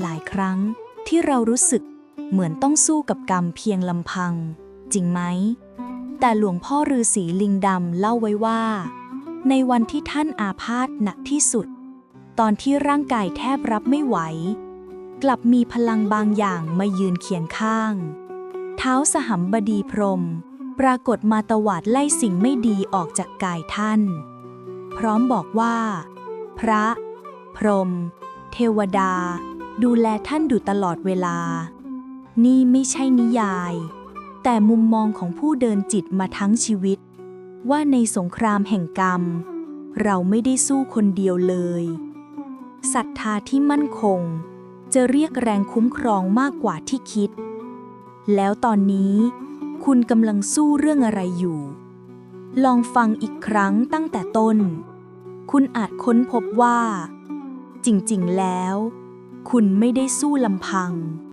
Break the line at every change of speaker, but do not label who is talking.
หลายครั้งที่เรารู้สึกเหมือนต้องสู้กับกรรมเพียงลำพัง จริงไหม แต่หลวงพ่อฤาษีลิงดำเล่าไว้ว่า ในวันที่ท่านอาพาธหนักที่สุด ตอนที่ร่างกายแทบรับไม่ไหว กลับมีพลังบางอย่างมายืนเคียงข้าง เท้าสหัมบดีพรม ปรากฏมาตวาดไล่สิ่งไม่ดีออกจากกายท่าน พร้อมบอกว่า พระ พรม เทวดา ดูแลท่านอยู่ตลอดเวลา นี่ไม่ใช่นิยาย แต่มุมมองของผู้เดินจิตมาทั้งชีวิต ว่าในสงครามแห่งกรรม เราไม่ได้สู้คนเดียวเลยศรัทธาที่มั่นคง จะเรียกแรงคุ้มครองมากกว่าที่คิด แล้วตอนนี้ คุณกำลังสู้เรื่องอะไรอยู่ ลองฟังอีกครั้งตั้งแต่ต้น คุณอาจค้นพบว่า จริง ๆ แล้ว คุณไม่ได้สู้ลำพัง